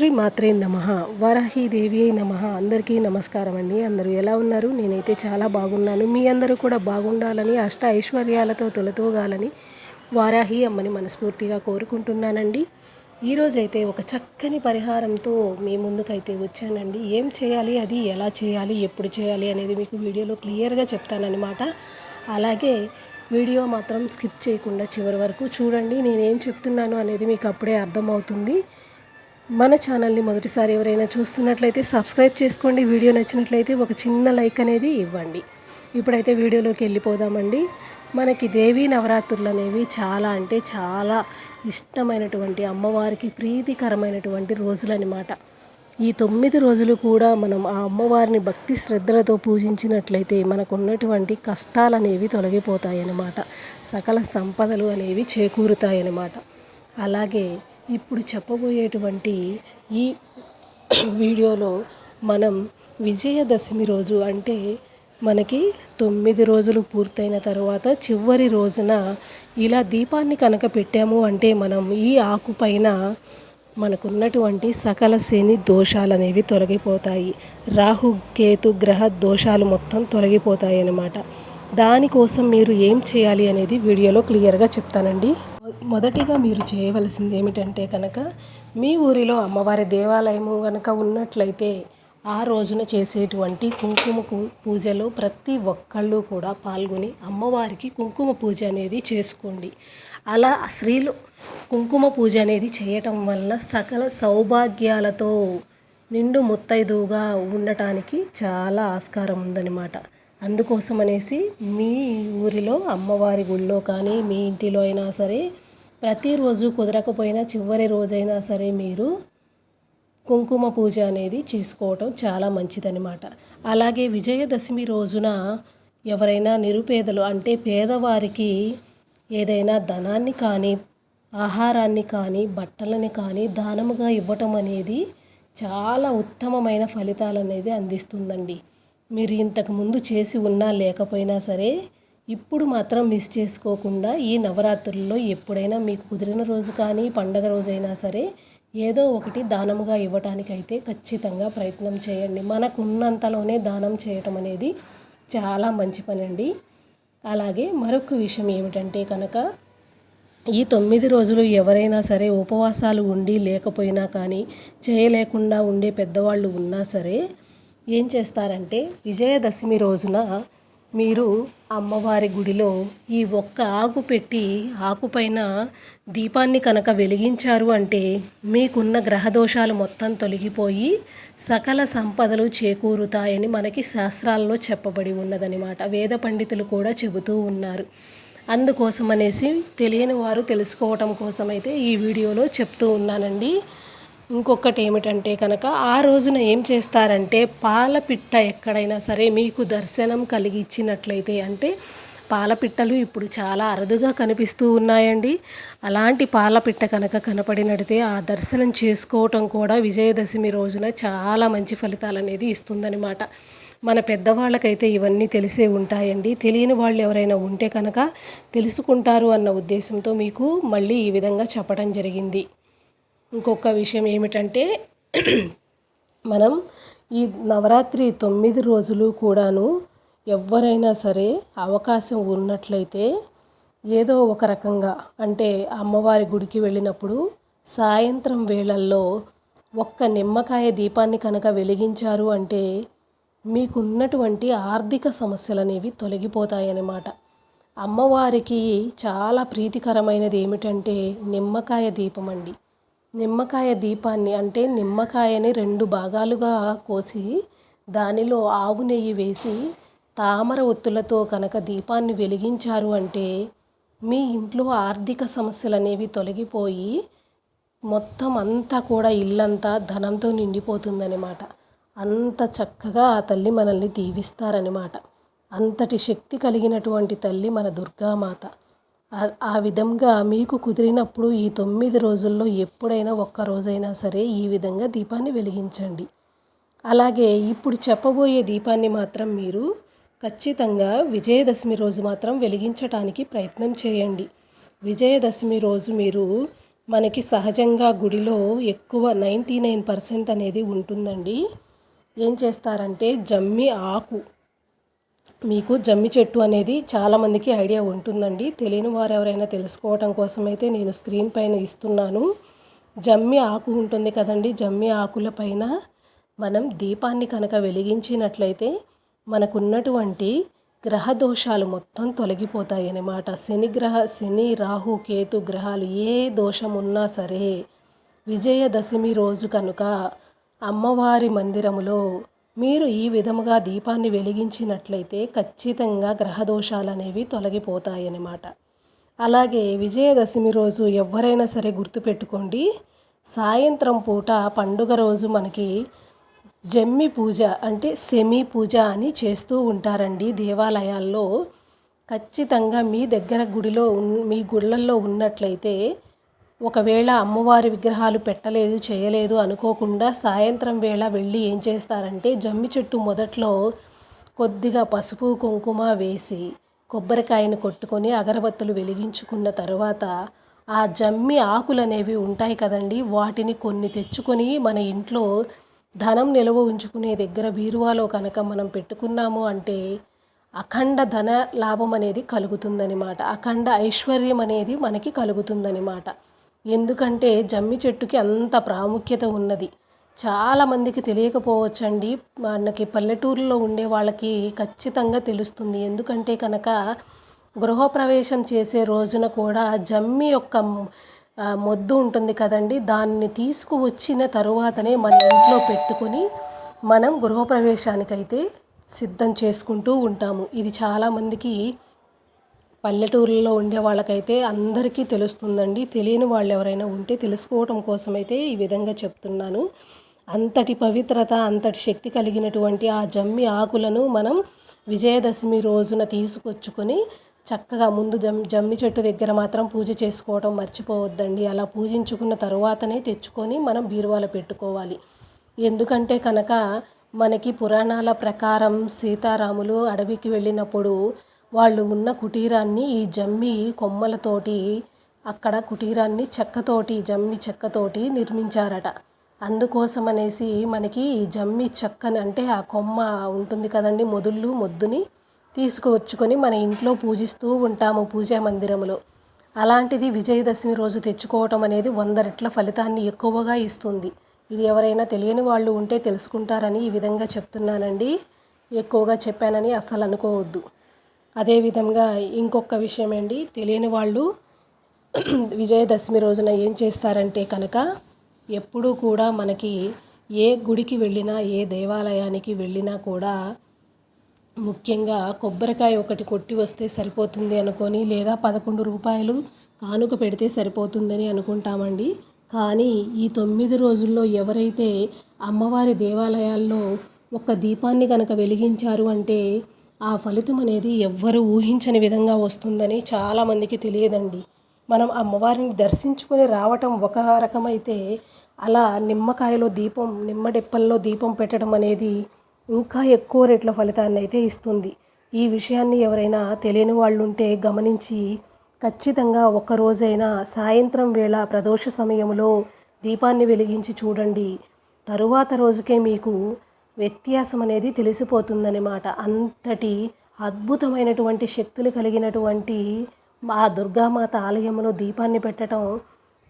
శ్రీ మాత్రే నమ. వరాహీదేవి దేవి నమ. అందరికీ నమస్కారం అండి. అందరూ ఎలా ఉన్నారు? నేనైతే చాలా బాగున్నాను. మీ అందరూ కూడా బాగుండాలని అష్ట ఐశ్వర్యాలతో తొలతూగాలని వారాహి అమ్మని మనస్ఫూర్తిగా కోరుకుంటున్నానండి. ఈరోజైతే ఒక చక్కని పరిహారంతో మీ ముందుకైతే వచ్చానండి. ఏం చేయాలి? అది ఎలా చేయాలి? ఎప్పుడు చేయాలి? అనేది మీకు వీడియోలో క్లియర్గా చెప్తానన్నమాట. అలాగే వీడియో మాత్రం స్కిప్ చేయకుండా చివరి వరకు చూడండి. నేనేం చెప్తున్నాను అనేది మీకు అప్పుడే అర్థమవుతుంది. మన ఛానల్ని మొదటిసారి ఎవరైనా చూస్తున్నట్లయితే సబ్స్క్రైబ్ చేసుకోండి. వీడియో నచ్చినట్లయితే ఒక చిన్న లైక్ అనేది ఇవ్వండి. ఇప్పుడైతే వీడియోలోకి వెళ్ళిపోదామండి. మనకి దేవీ నవరాత్రులు అనేవి చాలా అంటే చాలా ఇష్టమైనటువంటి అమ్మవారికి ప్రీతికరమైనటువంటి రోజులు అనమాట ఈ తొమ్మిది రోజులు కూడా మనం ఆ అమ్మవారిని భక్తి శ్రద్ధలతో పూజించినట్లయితే మనకు ఉన్నటువంటి కష్టాలు అనేవి తొలగిపోతాయన్నమాట. సకల సంపదలు అనేవి చేకూరుతాయన్నమాట. అలాగే ఇప్పుడు చెప్పబోయేటువంటి ఈ వీడియోలో మనం విజయదశమి రోజు అంటే మనకి తొమ్మిది రోజులు పూర్తయిన తర్వాత చివరి రోజున ఇలా దీపాన్ని కనుక పెట్టాము అంటే మనం ఈ ఆకు పైన మనకున్నటువంటి సకల శని దోషాలు అనేవి తొలగిపోతాయి. రాహు కేతు గ్రహ దోషాలు మొత్తం తొలగిపోతాయి అన్నమాట. దానికోసం మీరు ఏం చేయాలి అనేది వీడియోలో క్లియర్గా చెప్తానండి. మొదటిగా మీరు చేయవలసింది ఏమిటంటే కనుక మీ ఊరిలో అమ్మవారి దేవాలయము కనుక ఉన్నట్లయితే ఆ రోజున చేసేటువంటి కుంకుమ పూజలో ప్రతి ఒక్కళ్ళు కూడా పాల్గొని అమ్మవారికి కుంకుమ పూజ అనేది చేసుకోండి. అలా స్త్రీలు కుంకుమ పూజ అనేది చేయటం వలన సకల సౌభాగ్యాలతో నిండు ముత్తైదువుగా ఉండటానికి చాలా ఆస్కారం ఉందన్నమాట. అందుకోసం అనేసి మీ ఊరిలో అమ్మవారి గుళ్ళో కానీ మీ ఇంటిలో అయినా సరే ప్రతిరోజు కుదరకపోయినా చివరి రోజైనా సరే మీరు కుంకుమ పూజ అనేది చేసుకోవటం చాలా మంచిదనమాట అలాగే విజయదశమి రోజున ఎవరైనా నిరుపేదలు అంటే పేదవారికి ఏదైనా ధనాన్ని కానీ ఆహారాన్ని కానీ బట్టలని కానీ దానముగా ఇవ్వటం అనేది చాలా ఉత్తమమైన ఫలితాలు అనేది అందిస్తుందండి. మీరు ఇంతకు ముందు చేసి ఉన్నా లేకపోయినా సరే ఇప్పుడు మాత్రం మిస్ చేసుకోకుండా ఈ నవరాత్రుల్లో ఎప్పుడైనా మీకు కుదిరిన రోజు కానీ పండగ రోజైనా సరే ఏదో ఒకటి దానముగా ఇవ్వటానికైతే ఖచ్చితంగా ప్రయత్నం చేయండి. మనకున్నంతలోనే దానం చేయటం అనేది చాలా మంచి పని అండి అలాగే మరొక విషయం ఏమిటంటే కనుక ఈ తొమ్మిది రోజులు ఎవరైనా సరే ఉపవాసాలు ఉండి లేకపోయినా కానీ చేయలేకుండా ఉండే పెద్దవాళ్ళు ఉన్నా సరే ఏం చేస్తారంటే విజయదశమి రోజున మీరు అమ్మవారి గుడిలో ఈ ఒక్క ఆకు పెట్టి ఆకుపైన దీపాన్ని కనుక వెలిగించారు అంటే మీకున్న గ్రహదోషాలు మొత్తం తొలగిపోయి సకల సంపదలు చేకూరుతాయని మనకి శాస్త్రాల్లో చెప్పబడి ఉన్నదనమాట వేద పండితులు కూడా చెబుతూ ఉన్నారు. అందుకోసం అనేసి తెలియని వారు తెలుసుకోవటం కోసమైతే ఈ వీడియోలో చెప్తూ ఉన్నానండి. ఇంకొకటి ఏమిటంటే కనుక ఆ రోజున ఏం చేస్తారంటే పాలపిట్ట ఎక్కడైనా సరే మీకు దర్శనం కలిగించినట్లయితే అంటే పాలపిట్టలు ఇప్పుడు చాలా అరుదుగా కనిపిస్తూ ఉన్నాయండి. అలాంటి పాలపిట్ట కనుక కనపడినడితే ఆ దర్శనం చేసుకోవటం కూడా విజయదశమి రోజున చాలా మంచి ఫలితాలు అనేది ఇస్తుందన్నమాట. మన పెద్దవాళ్ళకైతే ఇవన్నీ తెలిసే ఉంటాయండి. తెలియని వాళ్ళు ఎవరైనా ఉంటే కనుక తెలుసుకుంటారు అన్న ఉద్దేశంతో మీకు మళ్ళీ ఈ విధంగా చెప్పడం జరిగింది. ఇంకొక విషయం ఏమిటంటే మనం ఈ నవరాత్రి తొమ్మిది రోజులు కూడాను ఎవరైనా సరే అవకాశం ఉన్నట్లయితే ఏదో ఒక రకంగా అంటే అమ్మవారి గుడికి వెళ్ళినప్పుడు సాయంత్రం వేళల్లో ఒక్క నిమ్మకాయ దీపాన్ని కనుక వెలిగించారు అంటే మీకున్నటువంటి ఆర్థిక సమస్యలు అనేవి తొలగిపోతాయన్నమాట. అమ్మవారికి చాలా ప్రీతికరమైనది ఏమిటంటే నిమ్మకాయ దీపం అండి. నిమ్మకాయ దీపాన్ని అంటే నిమ్మకాయని రెండు భాగాలుగా కోసి దానిలో ఆవు నెయ్యి వేసి తామర ఒత్తులతో కనుక దీపాన్ని వెలిగించారు అంటే మీ ఇంట్లో ఆర్థిక సమస్యలు అనేవి తొలగిపోయి మొత్తం అంతా కూడా ఇల్లంతా ధనంతో నిండిపోతుందనమాట అంత చక్కగా ఆ తల్లి మనల్ని దీవిస్తారనమాట అంతటి శక్తి కలిగినటువంటి తల్లి మన దుర్గామాత. ఆ విధంగా మీకు కుదిరినప్పుడు ఈ తొమ్మిది రోజుల్లో ఎప్పుడైనా ఒక్క రోజైనా సరే ఈ విధంగా దీపాన్ని వెలిగించండి. అలాగే ఇప్పుడు చెప్పబోయే దీపాన్ని మాత్రం మీరు ఖచ్చితంగా విజయదశమి రోజు మాత్రం వెలిగించటానికి ప్రయత్నం చేయండి. విజయదశమి రోజు మీరు మనకి సహజంగా గుడిలో ఎక్కువ నైంటీ నైన్ పర్సెంట్ అనేది ఉంటుందండి. ఏం చేస్తారంటే జమ్మి ఆకు మీకు జమ్మి చెట్టు అనేది చాలామందికి ఐడియా ఉంటుందండి. తెలియని వారు ఎవరైనా తెలుసుకోవటం కోసమైతే నేను స్క్రీన్ పైన ఇస్తున్నాను. జమ్మి ఆకు ఉంటుంది కదండి. జమ్మి ఆకుల పైన మనం దీపాన్ని కనుక వెలిగించినట్లయితే మనకున్నటువంటి గ్రహ దోషాలు మొత్తం తొలగిపోతాయి అన్నమాట. శని గ్రహ శని రాహు కేతు గ్రహాలు ఏ దోషం ఉన్నా సరే విజయదశమి రోజు కనుక అమ్మవారి మందిరములో మీరు ఈ విధముగా దీపాన్ని వెలిగించినట్లయితే ఖచ్చితంగా గ్రహ దోషాలు అనేవి తొలగిపోతాయన్నమాట. అలాగే విజయదశమి రోజు ఎవరైనా సరే గుర్తుపెట్టుకోండి సాయంత్రం పూట పండుగ రోజు మనకి జమ్మి పూజ అంటే సెమి పూజ అని చేస్తూ ఉంటారండి దేవాలయాల్లో. ఖచ్చితంగా మీ దగ్గర గుడిలో మీ గుళ్ళల్లో ఉన్నట్లయితే ఒకవేళ అమ్మవారి విగ్రహాలు పెట్టలేదు చేయలేదు అనుకోకుండా సాయంత్రం వేళ వెళ్ళి ఏం చేస్తారంటే జమ్మి చెట్టు మొదట్లో కొద్దిగా పసుపు కుంకుమ వేసి కొబ్బరికాయను కొట్టుకొని అగరబత్తులు వెలిగించుకున్న తర్వాత ఆ జమ్మి ఆకులు అనేవి ఉంటాయి కదండి వాటిని కొన్ని తెచ్చుకొని మన ఇంట్లో ధనం నిల్వ ఉంచుకునే దగ్గర బీరువాలో కనుక మనం పెట్టుకున్నాము అంటే అఖండ ధన లాభం అనేది కలుగుతుందనమాట అఖండ ఐశ్వర్యం అనేది మనకి కలుగుతుందనమాట ఎందుకంటే జమ్మి చెట్టుకి అంత ప్రాముఖ్యత ఉన్నది. చాలామందికి తెలియకపోవచ్చండి. మనకి పల్లెటూరులో ఉండే వాళ్ళకి ఖచ్చితంగా తెలుస్తుంది. ఎందుకంటే కనుక గృహప్రవేశం చేసే రోజున కూడా జమ్మి యొక్క మొద్దు ఉంటుంది కదండి. దాన్ని తీసుకువచ్చిన తరువాతనే మన ఇంట్లో పెట్టుకొని మనం గృహప్రవేశానికైతే సిద్ధం చేసుకుంటూ ఉంటాము. ఇది చాలామందికి పల్లెటూరులో ఉండే వాళ్ళకైతే అందరికీ తెలుస్తుందండి. తెలియని వాళ్ళు ఎవరైనా ఉంటే తెలుసుకోవటం కోసమైతే ఈ విధంగా చెప్తున్నాను. అంతటి పవిత్రత అంతటి శక్తి కలిగినటువంటి ఆ జమ్మి ఆకులను మనం విజయదశమి రోజున తీసుకొచ్చుకొని చక్కగా ముందు జమ్ జమ్మి చెట్టు దగ్గర మాత్రం పూజ చేసుకోవటం మర్చిపోవద్దండి. అలా పూజించుకున్న తరువాతనే తెచ్చుకొని మనం బీరువాలో పెట్టుకోవాలి. ఎందుకంటే కనుక మనకి పురాణాల ప్రకారం సీతారాములు అడవికి వెళ్ళినప్పుడు వాళ్ళు ఉన్న కుటీరాన్ని ఈ జమ్మి కొమ్మలతోటి అక్కడ కుటీరాన్ని చెక్కతోటి జమ్మి చెక్కతోటి నిర్మించారట. అందుకోసం అనేసి మనకి ఈ జమ్మి చెక్కని అంటే ఆ కొమ్మ ఉంటుంది కదండి మొదుళ్ళు మొద్దుని తీసుకువచ్చుకొని మన ఇంట్లో పూజిస్తూ ఉంటాము పూజా మందిరంలో అలాంటిది విజయదశమి రోజు తెచ్చుకోవటం అనేది వంద రెట్ల ఫలితాన్ని ఎక్కువగా ఇస్తుంది. ఇది ఎవరైనా తెలియని వాళ్ళు ఉంటే తెలుసుకుంటారని ఈ విధంగా చెప్తున్నానండి. ఎక్కువగా చెప్పానని అస్సలు అనుకోవద్దు. అదేవిధంగా ఇంకొక విషయం అండి తెలియని వాళ్ళు విజయదశమి రోజున ఏం చేస్తారంటే కనుక ఎప్పుడూ కూడా మనకి ఏ గుడికి వెళ్ళినా ఏ దేవాలయానికి వెళ్ళినా కూడా ముఖ్యంగా కొబ్బరికాయ ఒకటి కొట్టి వస్తే సరిపోతుంది అనుకొని లేదా పదకొండు రూపాయలు కానుక పెడితే సరిపోతుందని అనుకుంటామండి. కానీ ఈ తొమ్మిది రోజుల్లో ఎవరైతే అమ్మవారి దేవాలయాల్లో ఒక దీపాన్ని కనుక వెలిగించారు అంటే ఆ ఫలితం అనేది ఎవ్వరు ఊహించని విధంగా వస్తుందని చాలామందికి తెలియదండి. మనం అమ్మవారిని దర్శించుకొని రావటం ఒక రకమైతే అలా నిమ్మకాయలో దీపం నిమ్మడెప్పల్లో దీపం పెట్టడం అనేది ఇంకా ఎక్కువ రేట్ల ఫలితాన్ని అయితే ఇస్తుంది. ఈ విషయాన్ని ఎవరైనా తెలియని వాళ్ళు ఉంటే గమనించి ఖచ్చితంగా ఒక్కరోజైనా సాయంత్రం వేళ ప్రదోష సమయంలో దీపాన్ని వెలిగించి చూడండి. తరువాత రోజుకే మీకు వ్యత్యాసం అనేది తెలిసిపోతుందన్నమాట అంతటి అద్భుతమైనటువంటి శక్తులు కలిగినటువంటి ఆ దుర్గామాత ఆలయంలో దీపాన్ని పెట్టడం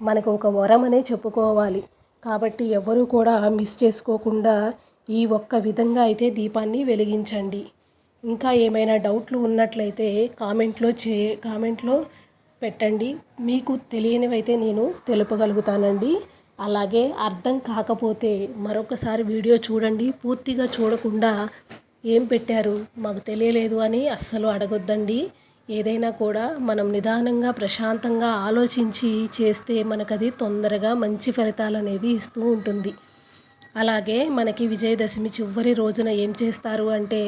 మనకు ఒక వరం అనే చెప్పుకోవాలి. కాబట్టి ఎవరు కూడా మిస్ చేసుకోకుండా ఈ ఒక్క విధంగా అయితే దీపాన్ని వెలిగించండి. ఇంకా ఏమైనా డౌట్లు ఉన్నట్లయితే కామెంట్లో చే కామెంట్లో పెట్టండి. మీకు తెలియనివైతే నేను తెలుపగలుగుతానండి. అలాగే అర్థం కాకపోతే మరొకసారి వీడియో చూడండి. పూర్తిగా చూడకుండా ఏం పెట్టారు? మాకు తెలియలేదు అని అస్సలు అడగొద్దండి. ఏదైనా కూడా మనం నిదానంగా ప్రశాంతంగా ఆలోచించి చేస్తే మనకది తొందరగా మంచి ఫలితాలు అనేది ఇస్తూ ఉంటుంది. అలాగే మనకి విజయదశమి చివరి రోజున ఏం చేస్తారు అంటే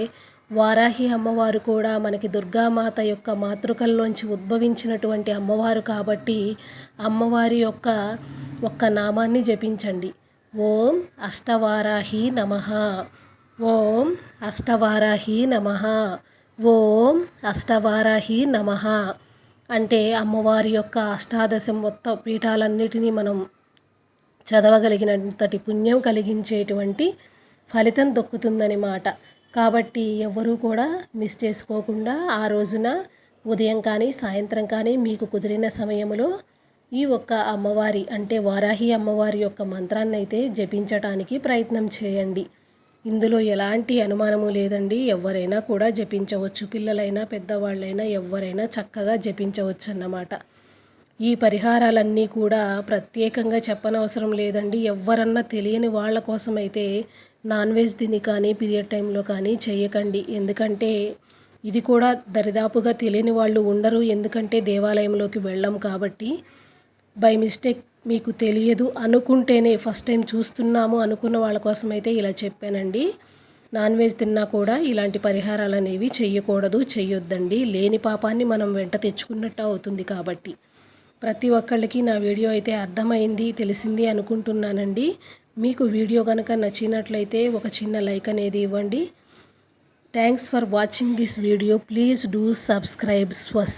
వారాహి అమ్మవారు కూడా మనకి దుర్గామాత యొక్క మాతృకల్లోంచి ఉద్భవించినటువంటి అమ్మవారు కాబట్టి అమ్మవారి యొక్క ఒక్క నామాన్ని జపించండి. ఓం అష్టవారాహి నమ. ఓం అష్టవారాహి నమ. ఓం అష్టవారాహి నమ. అంటే అమ్మవారి యొక్క అష్టాదశ మొత్తం పీఠాలన్నిటినీ మనం చదవగలిగినంతటి పుణ్యం కలిగించేటువంటి ఫలితం దొక్కుతుందన్నమాట కాబట్టి ఎవరూ కూడా మిస్ చేసుకోకుండా ఆ రోజున ఉదయం కానీ సాయంత్రం కానీ మీకు కుదిరిన సమయంలో ఈ ఒక్క అమ్మవారి అంటే వారాహి అమ్మవారి యొక్క మంత్రాన్ని అయితే జపించటానికి ప్రయత్నం చేయండి. ఇందులో ఎలాంటి అనుమానము లేదండి. ఎవరైనా కూడా జపించవచ్చు. పిల్లలైనా పెద్దవాళ్ళైనా ఎవరైనా చక్కగా జపించవచ్చు అన్నమాట ఈ పరిహారాలన్నీ కూడా ప్రత్యేకంగా చెప్పనవసరం లేదండి. ఎవరన్నా తెలియని వాళ్ళ కోసం అయితే నాన్ వెజ్ తిని కానీ పీరియడ్ టైంలో కానీ చేయకండి ఎందుకంటే ఇది కూడా దరిదాపుగా తెలియని వాళ్ళు ఉండరు. ఎందుకంటే దేవాలయంలోకి వెళ్ళం కాబట్టి బై మిస్టేక్ మీకు తెలియదు అనుకుంటేనే ఫస్ట్ టైం చూస్తున్నాము అనుకున్న వాళ్ళ కోసం అయితే ఇలా చెప్పానండి. నాన్ వెజ్ తిన్నా కూడా ఇలాంటి పరిహారాలు అనేవి చేయకూడదు చెయ్యొద్దండి. లేని పాపాన్ని మనం వెంట తెచ్చుకున్నట్టు అవుతుంది కాబట్టి. ప్రతి ఒక్కళ్ళకి నా వీడియో అయితే అర్థమైంది తెలిసింది అనుకుంటున్నానండి. మీకు వీడియో కనుక నచ్చినట్లయితే ఒక చిన్న లైక్ అనేది ఇవ్వండి. Thanks for watching this video please do subscribe స్వస్